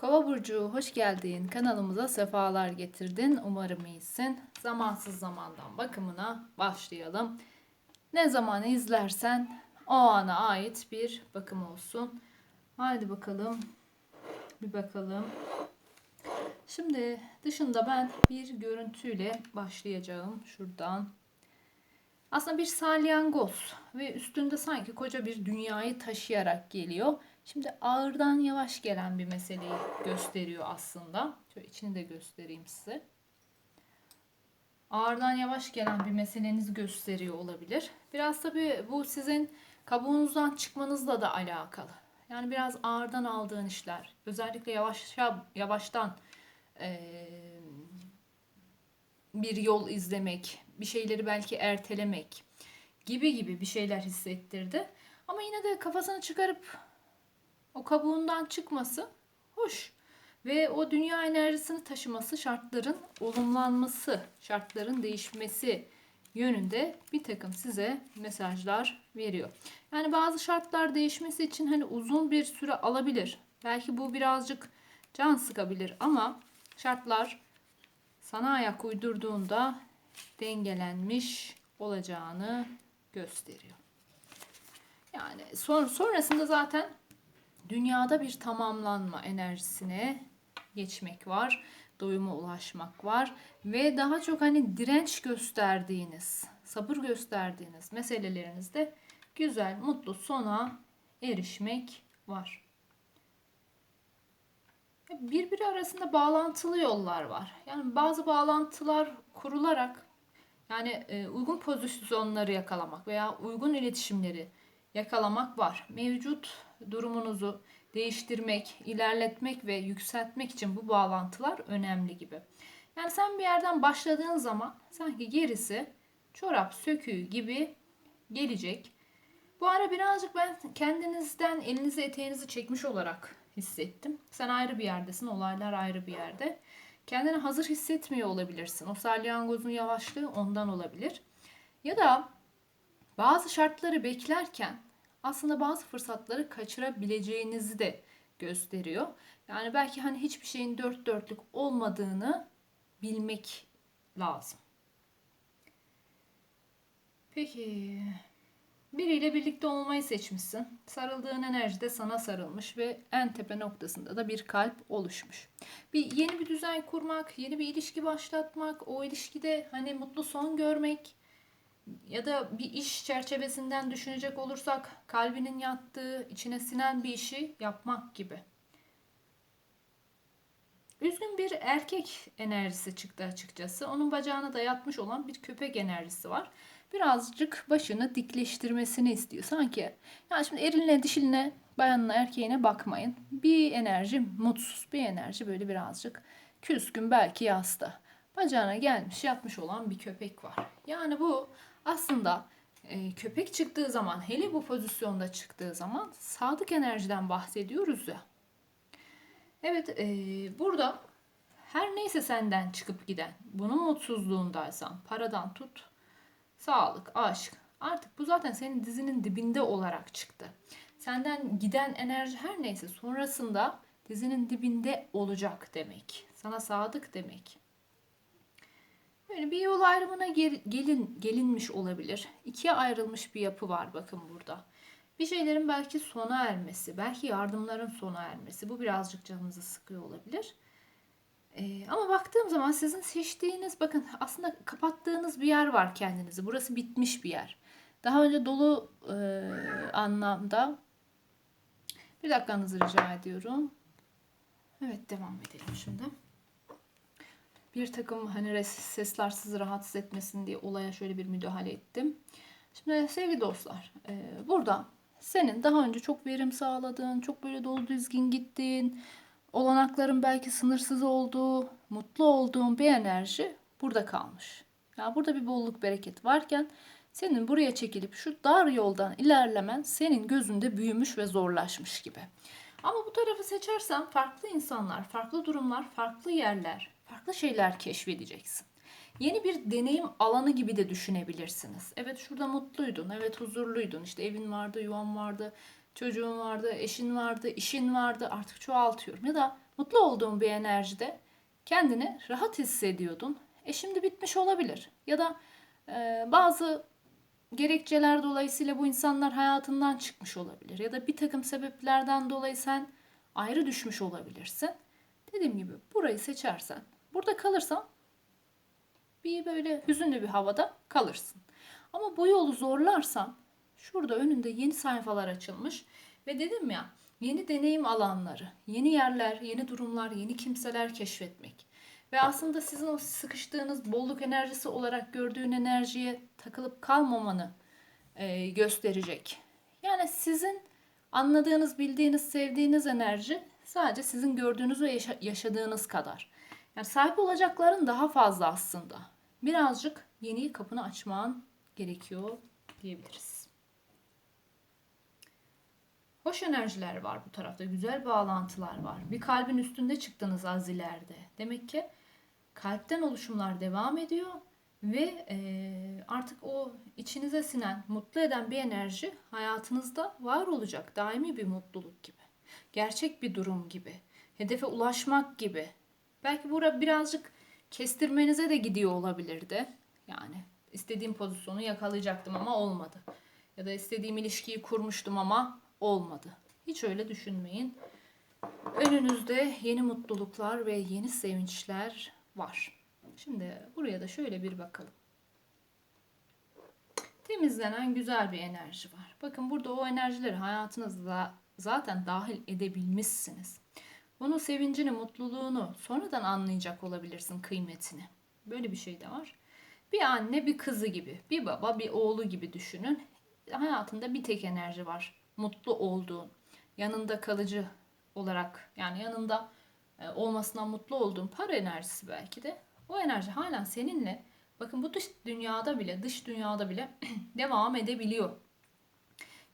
Kova burcu hoş geldin. Kanalımıza sefalar getirdin. Umarım iyisin. Zamansız zamandan bakımına başlayalım. Ne zaman izlersen o ana ait bir bakım olsun. Haydi bakalım. Bir bakalım. Şimdi dışında ben bir görüntüyle başlayacağım. Şuradan. Aslında bir salyangoz ve üstünde sanki koca bir dünyayı taşıyarak geliyor. Şimdi ağırdan yavaş gelen bir meseleyi gösteriyor aslında. Şöyle içini de göstereyim size. Ağırdan yavaş gelen bir meselenizi gösteriyor olabilir. Biraz tabii bu sizin kabuğunuzdan çıkmanızla da alakalı. Yani biraz ağırdan aldığın işler, özellikle yavaşça yavaştan eee, bir yol izlemek, bir şeyleri belki ertelemek gibi gibi bir şeyler hissettirdi. Ama yine de kafasını çıkarıp o kabuğundan çıkması hoş. Ve o dünya enerjisini taşıması şartların olumlanması, şartların değişmesi yönünde bir takım size mesajlar veriyor. Yani bazı şartlar değişmesi için hani uzun bir süre alabilir. Belki bu birazcık can sıkabilir ama şartlar sana ayak uydurduğunda dengelenmiş olacağını gösteriyor. Yani son, sonrasında zaten dünyada bir tamamlanma enerjisine geçmek var. Doyuma ulaşmak var. Ve daha çok hani direnç gösterdiğiniz, sabır gösterdiğiniz meselelerinizde güzel, mutlu sona erişmek var. Birbiri arasında bağlantılı yollar var. Yani bazı bağlantılar kurularak yani e, uygun pozisyonları yakalamak veya uygun iletişimleri yakalamak var. Mevcut durumunuzu değiştirmek, ilerletmek ve yükseltmek için bu bağlantılar önemli gibi. Yani sen bir yerden başladığın zaman sanki gerisi çorap söküğü gibi gelecek. Bu ara birazcık ben kendinizden elinizi eteğinizi çekmiş olarak hissettim. Sen ayrı bir yerdesin, olaylar ayrı bir yerde. Kendini hazır hissetmiyor olabilirsin. O salyangozun yavaşlığı ondan olabilir. Ya da bazı şartları beklerken aslında bazı fırsatları kaçırabileceğinizi de gösteriyor. Yani belki hani hiçbir şeyin dört dörtlük olmadığını bilmek lazım. Peki biriyle birlikte olmayı seçmişsin. Sarıldığın enerji de sana sarılmış ve en tepe noktasında da bir kalp oluşmuş. Bir yeni bir düzen kurmak, yeni bir ilişki başlatmak, o ilişkide hani mutlu son görmek, ya da bir iş çerçevesinden düşünecek olursak kalbinin yattığı, içine sinen bir işi yapmak gibi. Üzgün bir erkek enerjisi çıktı açıkçası. Onun bacağına da yatmış olan bir köpek enerjisi var. Birazcık başını dikleştirmesini istiyor. Sanki yani şimdi eriline, dişiline, bayanına, erkeğine bakmayın. Bir enerji mutsuz, bir enerji böyle birazcık küskün belki yasta. Bacağına gelmiş yatmış olan bir köpek var. Yani bu aslında e, köpek çıktığı zaman hele bu pozisyonda çıktığı zaman sadık enerjiden bahsediyoruz ya. Evet e, burada her neyse senden çıkıp giden bunun mutsuzluğundaysan paradan tut sağlık aşk artık bu zaten senin dizinin dibinde olarak çıktı. Senden giden enerji her neyse sonrasında dizinin dibinde olacak demek. Sana sadık demek. Böyle bir yol ayrımına gelin gelinmiş olabilir. İkiye ayrılmış bir yapı var bakın burada. Bir şeylerin belki sona ermesi, belki yardımların sona ermesi. Bu birazcık canınızı sıkıyor olabilir. Ee, ama baktığım zaman sizin seçtiğiniz, bakın aslında kapattığınız bir yer var kendinizi. Burası bitmiş bir yer. Daha önce dolu e, anlamda. Bir dakikanızı rica ediyorum. Evet devam edelim şimdi bir takım hani sesler sizi rahatsız etmesin diye olaya şöyle bir müdahale ettim. Şimdi sevgili dostlar e, burada senin daha önce çok verim sağladığın, çok böyle dolu düzgün gittiğin, olanakların belki sınırsız olduğu, mutlu olduğun bir enerji burada kalmış. Yani burada bir bolluk bereket varken senin buraya çekilip şu dar yoldan ilerlemen senin gözünde büyümüş ve zorlaşmış gibi. Ama bu tarafı seçersen farklı insanlar, farklı durumlar, farklı yerler, farklı şeyler keşfedeceksin. Yeni bir deneyim alanı gibi de düşünebilirsiniz. Evet şurada mutluydun, evet huzurluydun. İşte evin vardı, yuvan vardı, çocuğun vardı, eşin vardı, işin vardı. Artık çoğaltıyorum. Ya da mutlu olduğun bir enerjide kendini rahat hissediyordun. E şimdi bitmiş olabilir. Ya da e, bazı gerekçeler dolayısıyla bu insanlar hayatından çıkmış olabilir. Ya da bir takım sebeplerden dolayı sen ayrı düşmüş olabilirsin. Dediğim gibi burayı seçersen, burada kalırsan bir böyle hüzünlü bir havada kalırsın. Ama bu yolu zorlarsan şurada önünde yeni sayfalar açılmış ve dedim ya yeni deneyim alanları, yeni yerler, yeni durumlar, yeni kimseler keşfetmek. Ve aslında sizin o sıkıştığınız bolluk enerjisi olarak gördüğün enerjiye takılıp kalmamanı e, gösterecek. Yani sizin anladığınız, bildiğiniz, sevdiğiniz enerji sadece sizin gördüğünüz ve yaşa- yaşadığınız kadar. Yani sahip olacakların daha fazla aslında. Birazcık yeni kapını açman gerekiyor diyebiliriz. Hoş enerjiler var bu tarafta. Güzel bağlantılar var. Bir kalbin üstünde çıktınız az ileride. Demek ki kalpten oluşumlar devam ediyor ve e, artık o içinize sinen, mutlu eden bir enerji hayatınızda var olacak. Daimi bir mutluluk gibi. Gerçek bir durum gibi. Hedefe ulaşmak gibi. Belki bura birazcık kestirmenize de gidiyor olabilirdi. Yani istediğim pozisyonu yakalayacaktım ama olmadı. Ya da istediğim ilişkiyi kurmuştum ama olmadı. Hiç öyle düşünmeyin. Önünüzde yeni mutluluklar ve yeni sevinçler var. Şimdi buraya da şöyle bir bakalım. Temizlenen güzel bir enerji var. Bakın burada o enerjileri hayatınızda zaten dahil edebilmişsiniz. Bunun sevincini, mutluluğunu sonradan anlayacak olabilirsin kıymetini. Böyle bir şey de var. Bir anne bir kızı gibi, bir baba bir oğlu gibi düşünün. Hayatında bir tek enerji var. Mutlu olduğun, yanında kalıcı olarak yani yanında e, olmasından mutlu olduğun para enerjisi belki de. O enerji halen seninle bakın bu dış dünyada bile dış dünyada bile devam edebiliyor.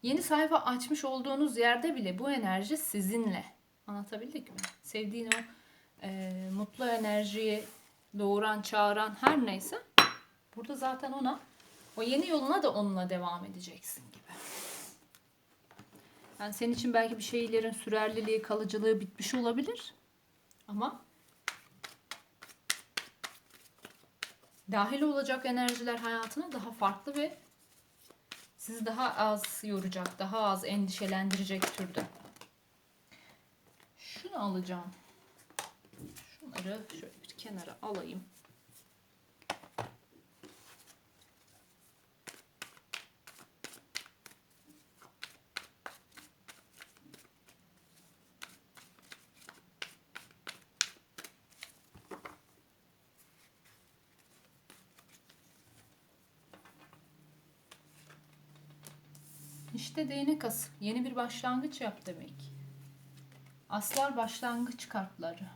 Yeni sayfa açmış olduğunuz yerde bile bu enerji sizinle. Anlatabildik mi? Sevdiğin o e, mutlu enerjiyi doğuran, çağıran her neyse burada zaten ona o yeni yoluna da onunla devam edeceksin gibi. Yani senin için belki bir şeylerin sürerliliği, kalıcılığı bitmiş olabilir. Ama dahil olacak enerjiler hayatına daha farklı ve sizi daha az yoracak, daha az endişelendirecek türde. Şunu alacağım. Şunları şöyle bir kenara alayım. İşte değnek as. Yeni bir başlangıç yap demek. Aslar başlangıç kartları.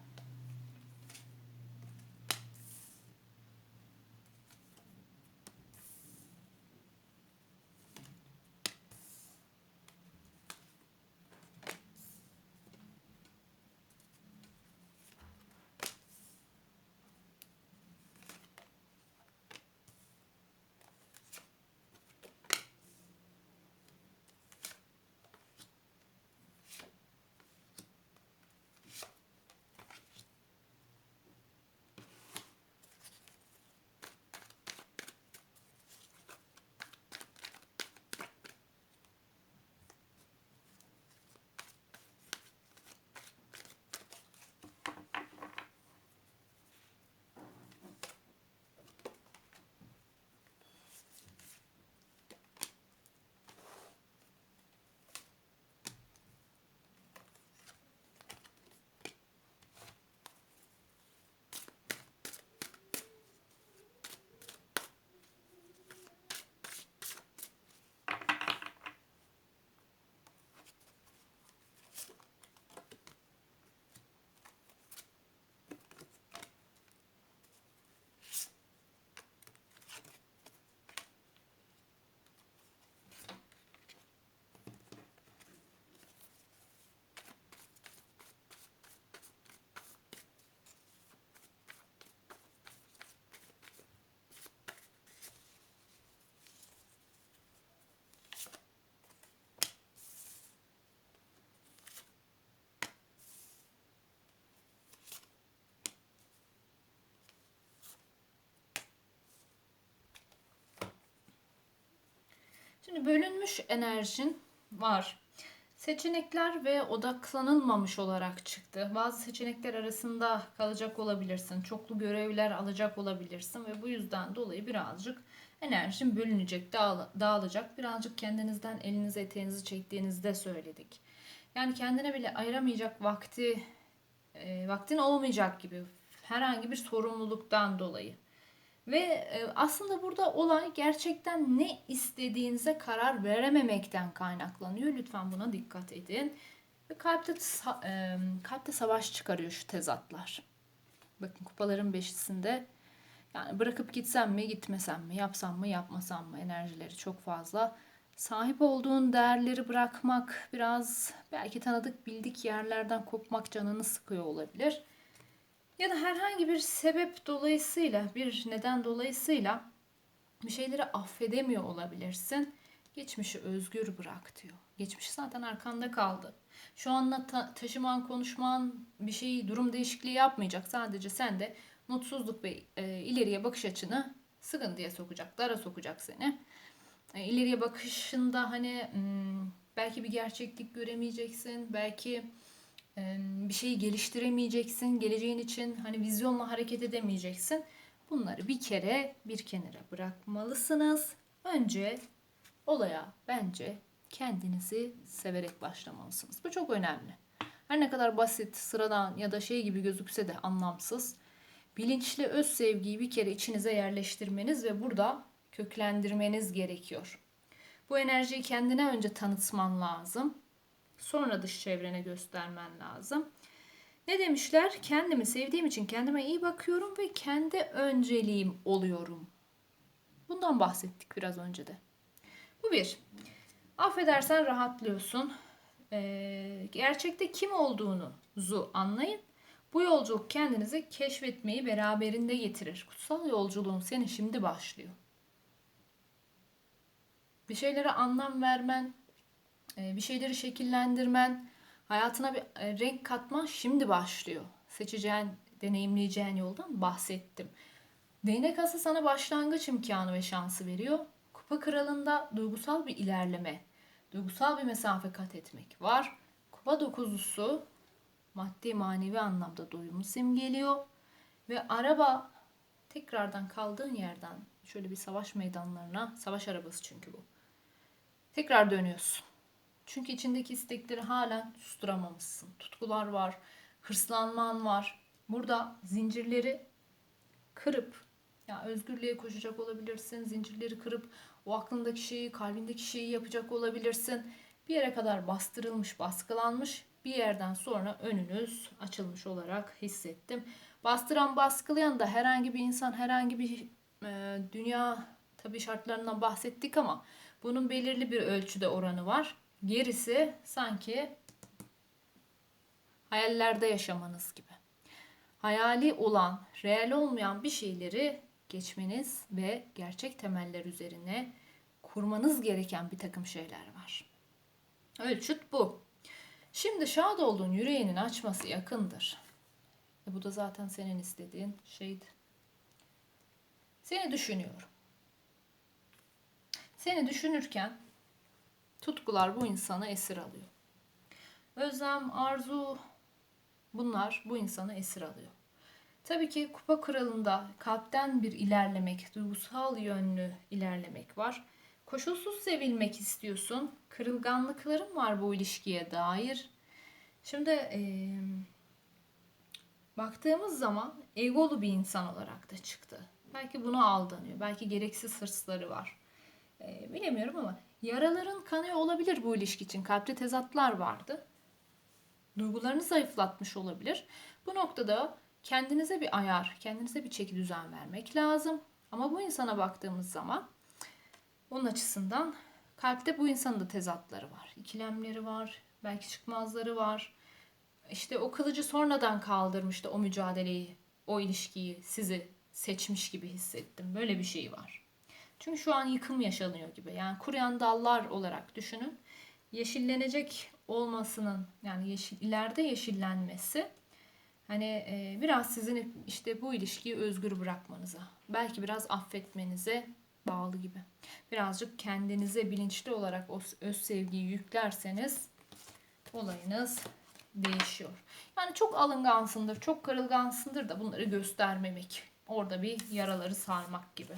Şimdi bölünmüş enerjin var. Seçenekler ve odaklanılmamış olarak çıktı. Bazı seçenekler arasında kalacak olabilirsin. Çoklu görevler alacak olabilirsin ve bu yüzden dolayı birazcık enerjin bölünecek, dağıl- dağılacak. Birazcık kendinizden elinizi eteğinizi çektiğinizde söyledik. Yani kendine bile ayıramayacak vakti, e, vaktin olmayacak gibi herhangi bir sorumluluktan dolayı. Ve e, aslında burada olay gerçekten ne istediğinize karar verememekten kaynaklanıyor. Lütfen buna dikkat edin. Ve kalpte e, kalpte savaş çıkarıyor şu tezatlar. Bakın kupaların beşisinde yani bırakıp gitsem mi gitmesem mi yapsam mı yapmasam mı enerjileri çok fazla. Sahip olduğun değerleri bırakmak biraz belki tanıdık bildik yerlerden kopmak canını sıkıyor olabilir. Ya da herhangi bir sebep dolayısıyla, bir neden dolayısıyla bir şeyleri affedemiyor olabilirsin. Geçmişi özgür bırak diyor. Geçmiş zaten arkanda kaldı. Şu anla ta- taşıman, konuşman bir şey, durum değişikliği yapmayacak. Sadece sen de mutsuzluk ve e, ileriye bakış açını sıkıntıya sokacak, dara sokacak seni. E, ileriye bakışında hani hmm, belki bir gerçeklik göremeyeceksin, belki bir şeyi geliştiremeyeceksin, geleceğin için hani vizyonla hareket edemeyeceksin. Bunları bir kere bir kenara bırakmalısınız. Önce olaya bence kendinizi severek başlamalısınız. Bu çok önemli. Her ne kadar basit, sıradan ya da şey gibi gözükse de anlamsız. Bilinçli öz sevgiyi bir kere içinize yerleştirmeniz ve burada köklendirmeniz gerekiyor. Bu enerjiyi kendine önce tanıtman lazım. Sonra dış çevrene göstermen lazım. Ne demişler? Kendimi sevdiğim için kendime iyi bakıyorum ve kendi önceliğim oluyorum. Bundan bahsettik biraz önce de. Bu bir. Affedersen rahatlıyorsun. Ee, gerçekte kim olduğunuzu anlayın. Bu yolculuk kendinizi keşfetmeyi beraberinde getirir. Kutsal yolculuğun senin şimdi başlıyor. Bir şeylere anlam vermen, bir şeyleri şekillendirmen, hayatına bir e, renk katman şimdi başlıyor. Seçeceğin, deneyimleyeceğin yoldan bahsettim. Değnek ası sana başlangıç imkanı ve şansı veriyor. Kupa kralında duygusal bir ilerleme, duygusal bir mesafe kat etmek var. Kupa dokuzlusu maddi manevi anlamda doyumu simgeliyor. Ve araba tekrardan kaldığın yerden şöyle bir savaş meydanlarına, savaş arabası çünkü bu. Tekrar dönüyorsun. Çünkü içindeki istekleri hala susturamamışsın. Tutkular var, hırslanman var. Burada zincirleri kırıp ya özgürlüğe koşacak olabilirsin. Zincirleri kırıp o aklındaki şeyi, kalbindeki şeyi yapacak olabilirsin. Bir yere kadar bastırılmış, baskılanmış. Bir yerden sonra önünüz açılmış olarak hissettim. Bastıran, baskılayan da herhangi bir insan, herhangi bir e, dünya tabii şartlarından bahsettik ama bunun belirli bir ölçüde oranı var. Gerisi sanki hayallerde yaşamanız gibi. Hayali olan, reel olmayan bir şeyleri geçmeniz ve gerçek temeller üzerine kurmanız gereken bir takım şeyler var. Ölçüt bu. Şimdi şad olduğun yüreğinin açması yakındır. E bu da zaten senin istediğin şeydi. Seni düşünüyorum. Seni düşünürken tutkular bu insanı esir alıyor. Özlem, arzu bunlar bu insanı esir alıyor. Tabii ki kupa kralında kalpten bir ilerlemek, duygusal yönlü ilerlemek var. Koşulsuz sevilmek istiyorsun. Kırılganlıkların var bu ilişkiye dair. Şimdi e, baktığımız zaman egolu bir insan olarak da çıktı. Belki buna aldanıyor. Belki gereksiz hırsları var. E, bilemiyorum ama yaraların kanıyor olabilir bu ilişki için. Kalpte tezatlar vardı. Duygularını zayıflatmış olabilir. Bu noktada kendinize bir ayar, kendinize bir çeki düzen vermek lazım. Ama bu insana baktığımız zaman onun açısından kalpte bu insanın da tezatları var. İkilemleri var, belki çıkmazları var. İşte o kılıcı sonradan kaldırmıştı o mücadeleyi, o ilişkiyi sizi seçmiş gibi hissettim. Böyle bir şey var. Çünkü şu an yıkım yaşanıyor gibi. Yani kuruyan dallar olarak düşünün. Yeşillenecek olmasının yani yeşil, ileride yeşillenmesi hani e, biraz sizin işte bu ilişkiyi özgür bırakmanıza, belki biraz affetmenize bağlı gibi. Birazcık kendinize bilinçli olarak o öz sevgiyi yüklerseniz olayınız değişiyor. Yani çok alıngansındır, çok kırılgansındır da bunları göstermemek. Orada bir yaraları sarmak gibi.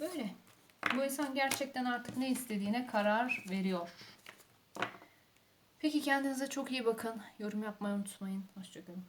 Böyle. Bu insan gerçekten artık ne istediğine karar veriyor. Peki kendinize çok iyi bakın. Yorum yapmayı unutmayın. Hoşçakalın.